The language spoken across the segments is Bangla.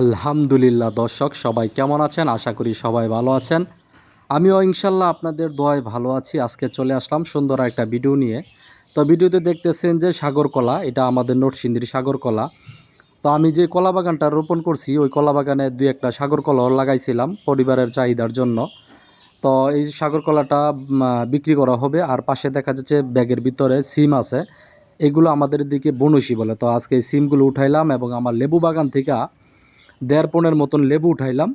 আলহামদুলিল্লাহ, দর্শক সবাই কেমন আছেন? আশা করি সবাই ভালো আছেন। আমিও ইনশাল্লাহ আপনাদের দোয়ায় ভালো আছি। আজকে চলে আসলাম সুন্দর একটা ভিডিও নিয়ে। তো ভিডিওতে দেখতেছেন যে সাগর কলা, এটা আমাদের নরসিংদীর সাগর কলা। তো আমি যে কলা বাগানটা রোপণ করছি, ওই কলা বাগানে দুই একটা সাগর কলাও লাগাইছিলাম পরিবারের চাহিদার জন্য। তো এই সাগর কলাটা বিক্রি করা হবে। আর পাশে দেখা যাচ্ছে ব্যাগের ভিতরে সিম আছে। এগুলো আমাদের দিকে বনসি বলে। তো আজকে এই সিমগুলো উঠাইলাম এবং আমার লেবু বাগান থেকে দেড় পনেরো মতন লেবু উঠাইলাম।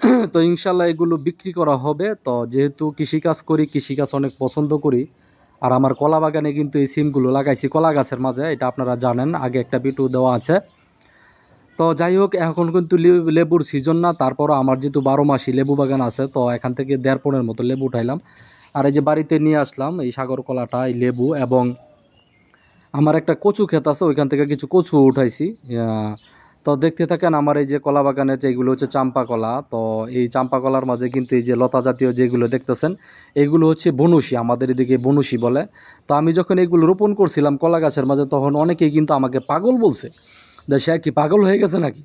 তো ইনশাল্লাহ এগুলো বিক্রি করা হবে। তো যেহেতু কৃষিকাজ করি, কৃষিকাজ অনেক পছন্দ করি, আর আমার কলা বাগানে কিন্তু এই সিমগুলো লাগাইছি কলা গাছের মাঝে, এটা আপনারা জানেন, আগে একটা বিটু দেওয়া আছে। তো যাই হোক, এখন কিন্তু লেবুর সিজন না, তারপরও আমার যেহেতু বারো মাসি লেবু বাগান আছে, তো এখান থেকে দেড় পনেরো মতো লেবু উঠাইলাম। আর এই যে বাড়িতে নিয়ে আসলাম, এই সাগর কলাটা, এই লেবু এবং আমার একটা কচু ক্ষেত আছে, ওইখান থেকে কিছু কচু উঠাইছি। তো দেখতে থাকেন আমার এই যে কলা বাগানের যেগুলো হচ্ছে চাম্পা কলা, তো এই চাম্পা কলার মাঝে কিন্তু এই যে লতা জাতীয় যেগুলো দেখতেছেন, এগুলো হচ্ছে বনুশি আমাদের এদিকে বনুশি বলে। তো আমি যখন এগুলো রোপণ করছিলাম কলা গাছের মাঝে, তখন অনেকেই কিন্তু আমাকে পাগল বলছে সে কি পাগল হয়ে গেছে নাকি?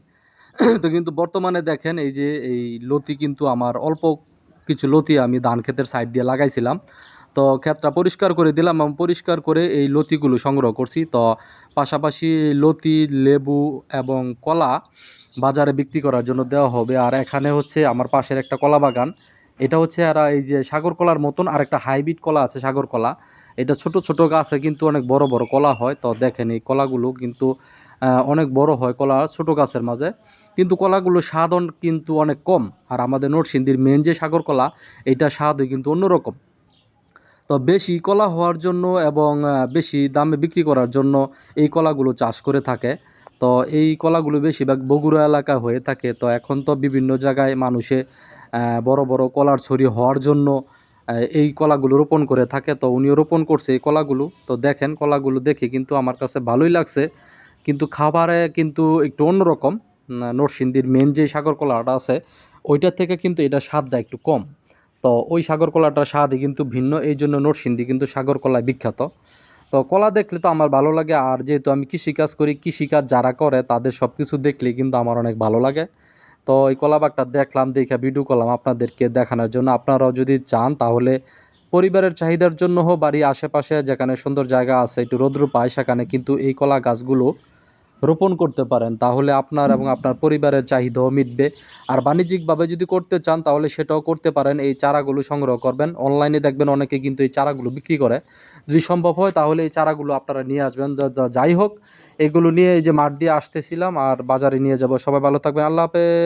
তো কিন্তু বর্তমানে দেখেন এই যে এই লতি কিন্তু আমার অল্প কিছু লতি আমি ধান ক্ষেতের সাইড দিয়ে লাগাইছিলাম। তো ক্ষেতটা পরিষ্কার করে দিলাম এবং পরিষ্কার করে এই লতিগুলো সংগ্রহ করছি। তো পাশাপাশি লতি, লেবু এবং কলা বাজারে বিক্রি করার জন্য দেওয়া হবে। আর এখানে হচ্ছে আমার পাশের একটা কলা বাগান। এটা হচ্ছে আর এই যে সাগর কলার মতন আর একটা হাইব্রিড কলা আছে সাগর কলা। এটা ছোট ছোট গাছে কিন্তু অনেক বড় বড় কলা হয়। তো দেখেন এই কলাগুলো কিন্তু অনেক বড় হয় কলা ছোট গাছের মাঝে। কিন্তু কলাগুলো স্বাদ কিন্তু অনেক কম। আর আমাদের নরসিংদীর মেন যে সাগর কলা এইটা স্বাদই কিন্তু অন্যরকম। তো বেশি কলা হওয়ার জন্য এবং বেশি দামে বিক্রি করার জন্য এই কলাগুলো চাষ করে থাকে। তো এই কলাগুলো বেশিরভাগ বগুড়া এলাকা হয়ে থাকে। তো এখন তো বিভিন্ন জায়গায় মানুষে বড় বড় কলার ছড়ি হওয়ার জন্য এই কলাগুলো রোপণ করে থাকে। তো উনিও রোপণ করছে এই কলাগুলো। তো দেখেন কলাগুলো দেখে কিন্তু আমার কাছে ভালোই লাগছে। কিন্তু খাবারে কিন্তু একটু অন্যরকম। নরসিংদীর মেন যে সাগর কলাটা আছে, ওইটার থেকে কিন্তু এটা স্বাদটা একটু কম। তো ওই সাগর কলাটার স্বাদই কিন্তু ভিন্ন, এই জন্য নরসিংদী কিন্তু সাগর কলায় বিখ্যাত। তো কলা দেখলে তো আমার ভালো লাগে, আর যেহেতু আমি কৃষিকাজ করি, কৃষিকাজ যারা করে তাদের সব কিছু দেখলে কিন্তু আমার অনেক ভালো লাগে। তো এই কলা বাগটা দেখলাম, দেখে ভিডিও করলাম আপনাদেরকে দেখানোর জন্য। আপনারাও যদি চান তাহলে পরিবারের চাহিদার জন্য বাড়ির আশেপাশে যেখানে সুন্দর জায়গা আছে, একটু রৌদ্র পায়, সেখানে কিন্তু এই কলা গাছগুলো রোপণ করতে পারেন, তাহলে আপনার এবং আপনার পরিবারের চাহিদাও মিটবে। আর বাণিজ্যিকভাবে যদি করতে চান, তাহলে সেটাও করতে পারেন। এই চারাগুলো সংগ্রহ করবেন। অনলাইনে দেখবেন অনেকে কিন্তু এই চারাগুলো বিক্রি করে। যদি সম্ভব হয়, তাহলে এই চারাগুলো আপনারা নিয়ে আসবেন। যাই হোক, এগুলো নিয়ে এই যে মাঠ দিয়ে আসতেছিলাম, আর বাজারে নিয়ে যাব। সবাই ভালো থাকবেন। আল্লাহ হাফেজ।